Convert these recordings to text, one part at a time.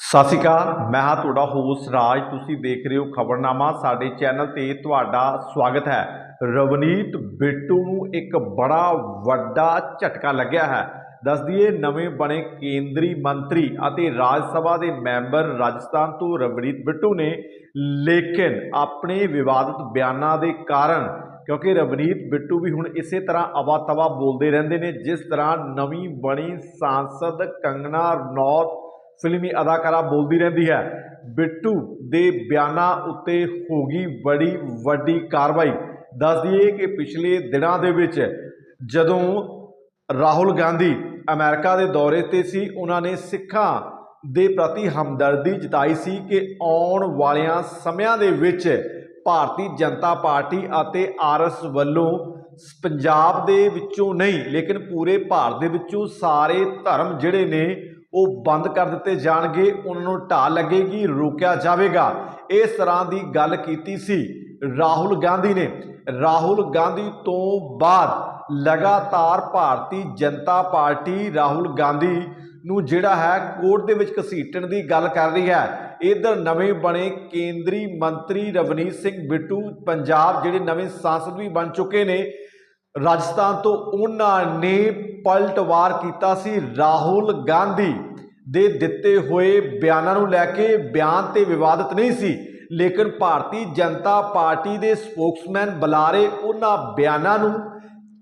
ਸਤਿ ਸ਼੍ਰੀ ਅਕਾਲ, ਮੈਂ ਹਾਂ ਤੁਹਾਡਾ ਹੋਸਟ ਰਾਜ, ਤੁਸੀਂ ਦੇਖ ਰਹੇ ਹੋ ਖਬਰਨਾਮਾ, ਸਾਡੇ ਚੈਨਲ ਤੇ ਤੁਹਾਡਾ ਸਵਾਗਤ ਹੈ। ਰਵਨੀਤ ਬਿੱਟੂ ਨੂੰ ਇੱਕ ਬੜਾ ਵੱਡਾ ਝਟਕਾ ਲੱਗਿਆ ਹੈ। ਦੱਸ ਦਈਏ, ਨਵੇਂ ਬਣੇ ਕੇਂਦਰੀ ਮੰਤਰੀ ਅਤੇ ਰਾਜ ਸਭਾ ਦੇ ਮੈਂਬਰ ਰਾਜਸਥਾਨ ਤੋਂ ਰਵਨੀਤ ਬਿੱਟੂ ਨੇ, ਲੇਕਿਨ ਆਪਣੇ ਵਿਵਾਦਿਤ ਬਿਆਨਾਂ ਦੇ ਕਾਰਨ, ਕਿਉਂਕਿ ਰਵਨੀਤ ਬਿੱਟੂ ਵੀ ਹੁਣ ਇਸੇ ਤਰ੍ਹਾਂ ਅਵਾ ਤਵਾ ਬੋਲਦੇ ਰਹਿੰਦੇ ਨੇ, ਜਿਸ ਤਰ੍ਹਾਂ ਨਵੀਂ ਬਣੀ ਸਾਂਸਦ ਕੰਗਣਾ ਰਣੌਤ ਫਿਲਮੀ ਅਦਾਕਾਰਾ ਬੋਲਦੀ ਰਹਿੰਦੀ ਹੈ। ਬਿੱਟੂ ਦੇ ਬਿਆਨਾਂ ਉੱਤੇ ਹੋ ਗਈ ਬੜੀ ਵੱਡੀ ਕਾਰਵਾਈ। ਦੱਸ ਦਈਏ ਕਿ ਪਿਛਲੇ ਦਿਨਾਂ ਦੇ ਵਿੱਚ ਜਦੋਂ ਰਾਹੁਲ ਗਾਂਧੀ ਅਮਰੀਕਾ ਦੇ ਦੌਰੇ ਤੇ ਸੀ, ਉਹਨਾਂ ਨੇ ਸਿੱਖਾਂ ਦੇ ਪ੍ਰਤੀ ਹਮਦਰਦੀ ਜਤਾਈ ਸੀ ਕਿ ਆਉਣ ਵਾਲਿਆਂ ਸਮਿਆਂ ਦੇ ਵਿੱਚ ਭਾਰਤੀ ਜਨਤਾ ਪਾਰਟੀ ਅਤੇ ਆਰਐਸ ਵੱਲੋਂ ਪੰਜਾਬ ਦੇ ਵਿੱਚੋਂ ਨਹੀਂ, ਲੇਕਿਨ ਪੂਰੇ ਭਾਰਤ ਦੇ ਵਿੱਚੋਂ ਸਾਰੇ ਧਰਮ ਜਿਹੜੇ ਨੇ ਉਹ ਬੰਦ ਕਰ ਦਿੱਤੇ ਜਾਣਗੇ, ਉਹਨਾਂ ਨੂੰ ਢਾਹ ਲੱਗੇਗੀ, ਰੋਕਿਆ ਜਾਵੇਗਾ। ਇਸ ਤਰ੍ਹਾਂ ਦੀ ਗੱਲ ਕੀਤੀ ਸੀ ਰਾਹੁਲ ਗਾਂਧੀ ਨੇ। ਰਾਹੁਲ ਗਾਂਧੀ ਤੋਂ ਬਾਅਦ ਲਗਾਤਾਰ ਭਾਰਤੀ ਜਨਤਾ ਪਾਰਟੀ ਰਾਹੁਲ ਗਾਂਧੀ ਨੂੰ ਜਿਹੜਾ ਹੈ ਕੋਰਟ ਦੇ ਵਿੱਚ ਘਸੀਟਣ ਦੀ ਗੱਲ ਕਰ ਰਹੀ ਹੈ। ਇਧਰ ਨਵੇਂ ਬਣੇ ਕੇਂਦਰੀ ਮੰਤਰੀ ਰਵਨੀਤ ਸਿੰਘ ਬਿੱਟੂ, ਪੰਜਾਬ ਜਿਹੜੇ ਨਵੇਂ ਸਾਂਸਦ ਵੀ ਬਣ ਚੁੱਕੇ ਨੇ ਰਾਜਸਥਾਨ ਤੋਂ ਉਹਨਾਂ ਨੇ ਪਲਟਵਾਰ ਕੀਤਾ ਸੀ ਰਾਹੁਲ ਗਾਂਧੀ ਦੇ ਦਿੱਤੇ ਹੋਏ ਬਿਆਨਾਂ ਨੂੰ ਲੈ ਕੇ। ਬਿਆਨ ਤੇ ਵਿਵਾਦਤ ਨਹੀਂ ਸੀ, ਲੇਕਿਨ ਭਾਰਤੀ ਜਨਤਾ ਪਾਰਟੀ ਦੇ ਸਪੋਕਸਮੈਨ ਬੁਲਾਰੇ ਉਹਨਾਂ ਬਿਆਨਾਂ ਨੂੰ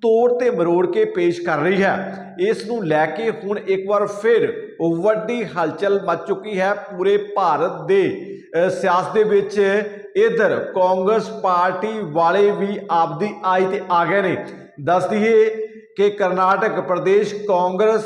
ਤੋੜ ਤੇ ਮਰੋੜ ਕੇ ਪੇਸ਼ ਕਰ ਰਹੀ ਹੈ। ਇਸ ਨੂੰ ਲੈ ਕੇ ਹੁਣ ਇੱਕ ਵਾਰ ਫਿਰ ਵੱਡੀ ਹਲਚਲ ਮਚ ਚੁੱਕੀ ਹੈ ਪੂਰੇ ਭਾਰਤ ਦੇ ਸਿਆਸਤ ਦੇ ਵਿੱਚ। ਇਧਰ ਕਾਂਗਰਸ ਪਾਰਟੀ ਵਾਲੇ ਵੀ ਆਪਦੀ ਆਈ ਤੇ ਆ ਗਏ ਨੇ। ਦੱਸ ਦਈਏ ਕਿ ਕਰਨਾਟਕ ਪ੍ਰਦੇਸ਼ ਕਾਂਗਰਸ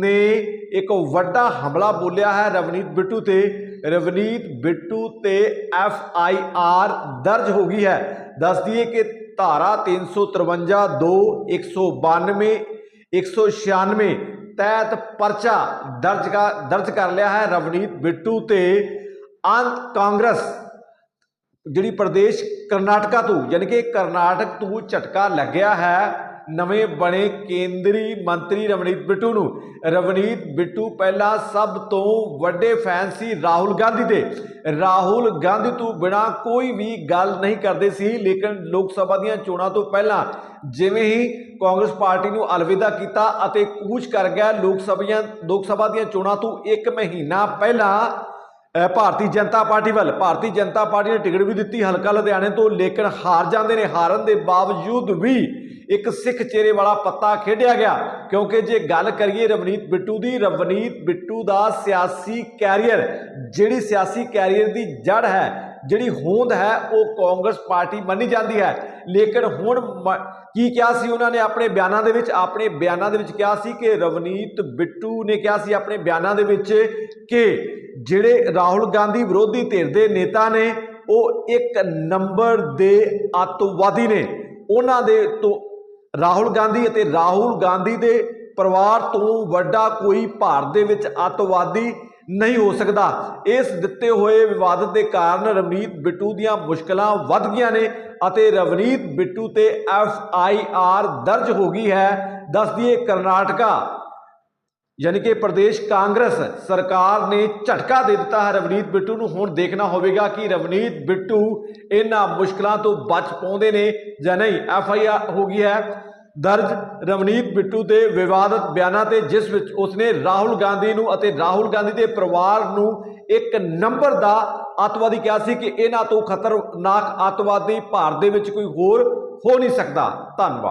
ਨੇ ਇੱਕ ਵੱਡਾ ਹਮਲਾ ਬੋਲਿਆ ਹੈ। ਰਵਨੀਤ ਬਿੱਟੂ ਤੇ ਰਵਨੀਤ ਬਿੱਟੂ ਤੇ ਐਫ ਆਈ ਆਰ ਦਰਜ ਹੋ ਗਈ ਹੈ। ਦੱਸ ਦਈਏ ਕਿ ਧਾਰਾ 353 2 192 196 ਤਹਿਤ ਪਰਚਾ ਦਰਜ ਕਰ ਦਰਜ ਕਰ ਲਿਆ ਹੈ। ਰਵਨੀਤ ਬਿੱਟੂ ਤੇ ਅੰਤ ਕਾਂਗਰਸ ਜਿਹੜੀ ਪ੍ਰਦੇਸ਼ ਕਰਨਾਟਕਾ ਤੋਂ, ਯਾਨੀ ਕਿ ਕਰਨਾਟਕ ਤੋਂ ਝਟਕਾ ਲੱਗਿਆ ਹੈ, ਨਵੇਂ ਬਣੇ ਕੇਂਦਰੀ ਮੰਤਰੀ ਰਵਨੀਤ ਬਿੱਟੂ ਨੂੰ। ਰਵਨੀਤ ਬਿੱਟੂ ਪਹਿਲਾਂ ਸਭ ਤੋਂ ਵੱਡੇ ਫੈਨ ਸੀ ਰਾਹੁਲ ਗਾਂਧੀ ਦੇ। ਰਾਹੁਲ ਗਾਂਧੀ ਤੋਂ ਬਿਨਾ ਕੋਈ ਵੀ ਗੱਲ ਨਹੀਂ ਕਰਦੇ ਸੀ, ਲੇਕਿਨ ਲੋਕ ਸਭਾ ਦੀਆਂ ਚੋਣਾਂ ਤੋਂ ਪਹਿਲਾਂ ਜਿਵੇਂ ਹੀ ਕਾਂਗਰਸ ਪਾਰਟੀ ਨੂੰ ਅਲਵਿਦਾ ਕੀਤਾ ਅਤੇ ਕੂਚ ਕਰ ਗਿਆ, ਲੋਕ ਸਭੀਆਂ, ਲੋਕ ਸਭਾ ਦੀਆਂ ਚੋਣਾਂ ਤੋਂ 1 ਮਹੀਨਾ ਪਹਿਲਾਂ ਭਾਰਤੀ ਜਨਤਾ ਪਾਰਟੀ ਵੱਲ, ਭਾਰਤੀ ਜਨਤਾ ਪਾਰਟੀ ਨੇ ਟਿਕਟ ਵੀ ਦਿੱਤੀ ਹਲਕਾ ਲੁਧਿਆਣੇ ਤੋਂ, ਲੇਕਿਨ ਹਾਰ ਜਾਂਦੇ ਨੇ। ਹਾਰਨ ਦੇ ਬਾਵਜੂਦ ਵੀ ਇੱਕ ਸਿੱਖ ਚਿਹਰੇ ਵਾਲਾ ਪੱਤਾ ਖੇਡਿਆ ਗਿਆ। ਕਿਉਂਕਿ ਜੇ ਗੱਲ ਕਰੀਏ ਰਵਨੀਤ ਬਿੱਟੂ ਦੀ, ਰਵਨੀਤ ਬਿੱਟੂ ਦਾ ਸਿਆਸੀ ਕੈਰੀਅਰ, ਜਿਹੜੀ ਸਿਆਸੀ ਕੈਰੀਅਰ ਦੀ ਜੜ ਹੈ ਜਿਹੜੀ ਹੋਂਦ ਹੈ, ਉਹ ਕਾਂਗਰਸ ਪਾਰਟੀ ਮੰਨੀ ਜਾਂਦੀ ਹੈ। ਲੇਕਿਨ ਹੁਣ ਮ- ਕੀ ਕਿਹਾ ਸੀ ਉਹਨਾਂ ਨੇ ਆਪਣੇ ਬਿਆਨਾਂ ਦੇ ਵਿੱਚ? ਆਪਣੇ ਬਿਆਨਾਂ ਦੇ ਵਿੱਚ ਕਿਹਾ ਸੀ ਕਿ ਰਵਨੀਤ ਬਿੱਟੂ ਨੇ ਕਿਹਾ ਸੀ ਆਪਣੇ ਬਿਆਨਾਂ ਦੇ ਵਿੱਚ ਕਿ ਜਿਹੜੇ ਰਾਹੁਲ ਗਾਂਧੀ ਵਿਰੋਧੀ ਧਿਰ ਦੇ ਨੇਤਾ ਨੇ, ਉਹ ਇੱਕ ਨੰਬਰ ਦੇ ਅੱਤਵਾਦੀ ਨੇ। ਉਹਨਾਂ ਦੇ ਤੋਂ ਰਾਹੁਲ ਗਾਂਧੀ ਅਤੇ ਰਾਹੁਲ ਗਾਂਧੀ ਦੇ ਪਰਿਵਾਰ ਤੋਂ ਵੱਡਾ ਕੋਈ ਭਾਰਤ ਦੇ ਵਿੱਚ ਅੱਤਵਾਦੀ ਨਹੀਂ ਹੋ ਸਕਦਾ। ਇਸ ਦਿੱਤੇ ਹੋਏ ਵਿਵਾਦਤ ਦੇ ਕਾਰਨ ਰਵਨੀਤ ਬਿੱਟੂ ਦੀਆਂ ਮੁਸ਼ਕਲਾਂ ਵੱਧ ਗਈਆਂ ਨੇ ਅਤੇ ਰਵਨੀਤ ਬਿੱਟੂ ਤੇ ਐਫ ਆਈ ਆਰ ਦਰਜ ਹੋ ਗਈ ਹੈ। ਦੱਸ ਦਈਏ ਕਰਨਾਟਕਾ। ਯਾਨੀ ਕਿ ਪ੍ਰਦੇਸ਼ ਕਾਂਗਰਸ ਸਰਕਾਰ ਨੇ ਝਟਕਾ ਦੇ ਦਿੱਤਾ ਹੈ ਰਵਨੀਤ ਬਿੱਟੂ ਨੂੰ। ਹੁਣ ਦੇਖਣਾ ਹੋਵੇਗਾ ਕਿ ਰਵਨੀਤ ਬਿੱਟੂ ਇਹਨਾਂ ਮੁਸ਼ਕਲਾਂ ਤੋਂ ਬਚ ਪਾਉਂਦੇ ਨੇ ਜਾਂ ਨਹੀਂ। ਐਫ ਆਈ ਆਰ ਹੋ ਗਈ ਹੈ। ਦਰਜ ਰਵਨੀਤ ਬਿੱਟੂ ਦੇ ਵਿਵਾਦਤ ਬਿਆਨਾਂ ਤੇ, ਜਿਸ ਵਿੱਚ ਉਸਨੇ ਰਾਹੁਲ ਗਾਂਧੀ ਨੂੰ ਅਤੇ ਰਾਹੁਲ ਗਾਂਧੀ ਦੇ ਪਰਿਵਾਰ ਨੂੰ ਇੱਕ ਨੰਬਰ ਦਾ ਅੱਤਵਾਦੀ ਕਿਹਾ ਸੀ ਕਿ ਇਹਨਾਂ ਤੋਂ ਖਤਰਨਾਕ ਅੱਤਵਾਦੀ ਭਾਰਤ ਦੇ ਵਿੱਚ ਕੋਈ ਹੋਰ ਹੋ ਨਹੀਂ ਸਕਦਾ। ਧੰਨਵਾਦ।